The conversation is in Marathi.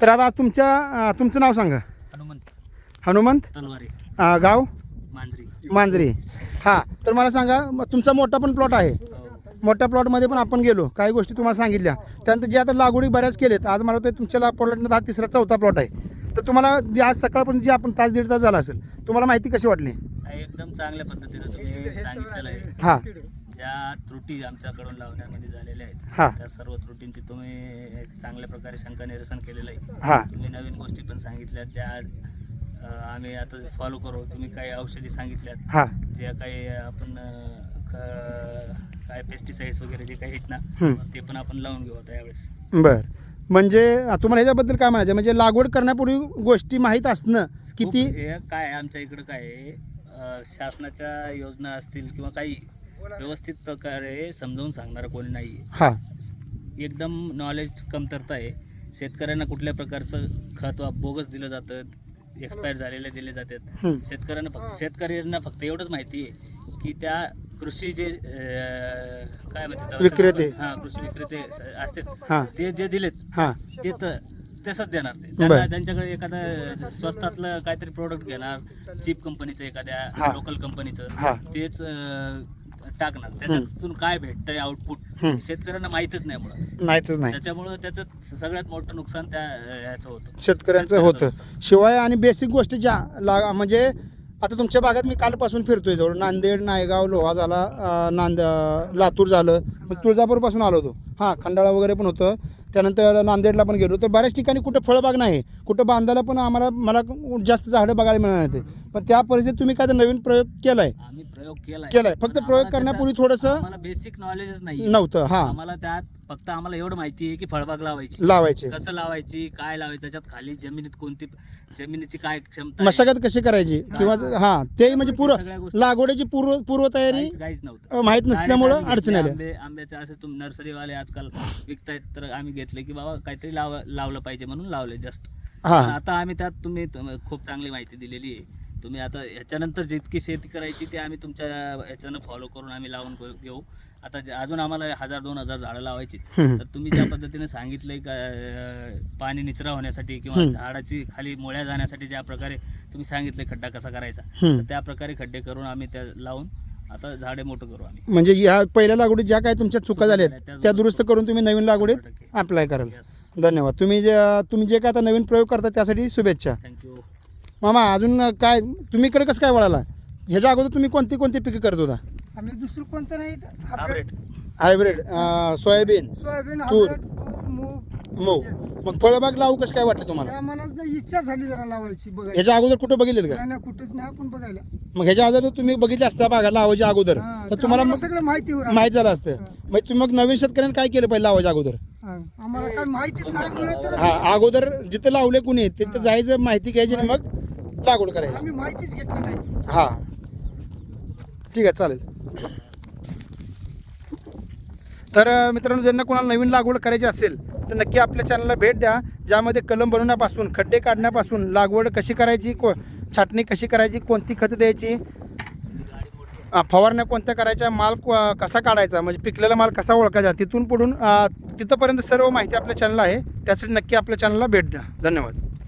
तर आता तुमच्या अं, तुमचं नाव सांगा. हनुमंत. हनुमंत? तलवारे अं, गाव? मांजरी. मांजरी. हां तर मला सांगा तुमचा मोठा पण प्लॉट आहे. मोठ्या प्लॉटमध्ये पण आपण गेलो काही गोष्टी तुम्हाला सांगितल्या. त्यानंतर जे आता लागवडी बऱ्याच केलेत आज मला वाटतं तुमच्या प्लॉटमध्ये हा तिसरा चौथा प्लॉट आहे. तर तुम्हाला जे आज सकाळपर्यंत जे आपण तास दीड तास झाला असेल तुम्हाला माहिती कशी वाटली? हा, एकदम चांगल्या पद्धतीने तुम्ही सांगितलेलं आहे. हां. ज्या त्रुटी आमच्याकडून लावण्यामध्ये झालेल्या हा. आहेत त्या सर्व त्रुटींची तुम्ही चांगल्या प्रकारे शंका निरसन केलेलं आहे. तुम्ही नवीन गोष्टी पण सांगितल्यात ज्या अं, आम्ही आता फॉलो करू. तुम्ही काही औषधी सांगितल्यात हां. ज्या काही आपण अं, काय पेस्टिसाइड्स वगैरे जे काही आहेत ना. ते पण आपण लावून घेऊ आता यावेळेस. बर. म्हणजे तुम्हाला ह्याच्याबद्दल काय म्हणायचं म्हणजे लागवड करण्यापूर्वी गोष्टी माहीत असणं किती? खूप हे काय आहे, आमच्या इकडं काय आहे, अं, शासनाच्या योजना असतील किंवा काही व्यवस्थित प्रकारे समजावून सांगणारं कोणी नाही हां एकदम नॉलेज कमतरता आहे शेतकऱ्यांना कुठल्या प्रकारचं खत वा बोगस दिलं जातं एक्सपायर झालेले दिले जातात हं. शेतकऱ्यांना फक्त शेतकऱ्यांना फक्त एवढंच माहिती आहे की त्या कृषी जे अं, काय म्हणतात? विक्रेते. हां कृषी विक्रेते असतात हां ते जे दिलेत हां ते तर तसंच देणार ते बरं. त्यांच्याकडे एखादं स्वस्तातलं काहीतरी प्रोडक्ट घेणार चीप कंपनीचं हा. एखाद्या लोकल कंपनीचं हा. तेच अं, टाकणार त्याच्यातून काय भेटतंय आउटपुट. शेतकऱ्यांना माहीतच नाही मुळात. नाहीतच नाही. त्याच्यामुळं त्याचं सगळ्यात मोठं नुकसान त्या ह्याचं होतं. शेतकऱ्यांचं होतं. शिवाय आणि बेसिक गोष्टी ज्या ला म्हणजे आता तुमच्या भागात मी कालपासून फिरतोय जवळ. नांदेड नायगाव लोहा झाला अं, नांद अं, लातूर झालं. मग तुळजापूरपासून आलो होतो. हां खंडाळा वगैरे पण होतं. त्यानंतर नांदेडला पण गेलो तर बऱ्याच ठिकाणी कुठं फळबाग नाही. कुठं बांधायला पण आम्हाला मला जास्त झाडं बघायला मिळणार नाही पण त्या परिस्थितीत तुम्ही काय नवीन प्रयोग केलाय. आम्ही प्रयोग केलाय. केलाय. फक्त पण प्रयोग आम्हाला करण्यापूर्वी त्याचा- थोडंसं आम्हाला बेसिक नॉलेजच नाही नव्हतं हां. आम्हाला त्यात फक्त आम्हाला एवढं माहिती आहे की फळबाग लावायची. लावायचे. कसं लावायची काय लावायचं त्याच्यात खाली जमिनीत कोणती जमिनीची काय क्षमता आहे, मशागत कशी करायची? किंवा हां ते म्हणजे पूर्व सगळ्या गोष्टी- लागवडीची पूर्व पूर्वतयारी काहीच काहीच नव्हतं. अं, माहीत नसल्यामुळं आम्ही अडचण घेतले. आल्या. आंबे आंब्याचे असे तुम नर्सरीवाले आजकाल विकतायत तर आम्ही घेतले की बाबा काहीतरी लाव लावलं पाहिजे म्हणून लावले जस्ट हां. आता आम्ही त्यात तुम्ही तुम- खूप चांगली माहिती दिलेली आहे. तुम्ही आता ह्याच्यानंतर जितकी शेती करायची ते आम्ही तुमच्या ह्याच्यानं फॉलो करून आम्ही लावून घेऊ- आता अजून आम्हाला हजार दोन हजार झाडं लावायची. तर तुम्ही ज्या पद्धतीने सांगितलंय पाणी निचरा होण्यासाठी किंवा. झाडाची खाली मुळ्या जाण्यासाठी ज्या प्रकारे तुम्ही सांगितले खड्डा कसा करायचा. तर त्या प्रकारे खड्डे करून आम्ही त्या लावून आता झाडे मोठं करू आम्ही म्हणजे ह्या पहिल्या लागवडीत ज्या काही तुमच्या चुका झाल्या त्या दुरुस्त करून तुम्ही नवीन लागवडीत. अप्लाय कराल धन्यवाद तुम्ही जे तुम्ही जे काय आता नवीन प्रयोग करता त्यासाठी शुभेच्छा थँक्यू मामा अजून काय तुम्ही इकडे कसं काय वळाला? ह्याच्या अगोदर तुम्ही कोणती कोणती पिकं करत होता? आम्ही दुसरं कोणतं नाही हायब्रिड. हायब्रिड. सोयाबीन सोयाबीन तूर. मूग. मूग. मग फळबाग लावू कसं काय वाटलं तुम्हाला? त्या मनात जर इच्छा झाली जरा लावायची बघायची. ह्याच्या अगोदर कुठं बघितलेत का? नाही नाही, कुठंच नाही आपण बघायला. मग ह्याच्या अगोदर तुम्ही बघितले असता बागा लावायच्या अगोदर. हा, तर तुम्हाला आम्हाला मग सगळं माहिती होईल माहीत झालं असतं. मग तुम्ही मग नवीन शेतकऱ्यांनी काय केलं पाहिजे लावायच्या अगोदर? हा, आम्हाला काय माहितीच नाही मिळत तर हा अगोदर जिथं लावले कुणी तिथं जायचं माहिती घ्यायची आणि मग लागवड करायची आम्ही माहितीच घेतली नाही. हा. ठीक आहे चालेल. तर अ, मित्रांनो ज्यांना कोणाला नवीन लागवड करायची असेल तर नक्की आपल्या चॅनलला भेट द्या. ज्यामध्ये कलम बनवण्यापासून खड्डे काढण्यापासून लागवड कशी करायची को छाटणी कशी करायची कोणती खतं द्यायची अ, फवारण्या कोणत्या करायच्या माल को- कसा काढायचा म्हणजे पिकलेला माल कसा ओळखायचा तिथून पुढून अ, तिथंपर्यंत सर्व माहिती आपल्या चॅनलला आहे. त्यासाठी नक्की आपल्या चॅनलला भेट द्या. धन्यवाद.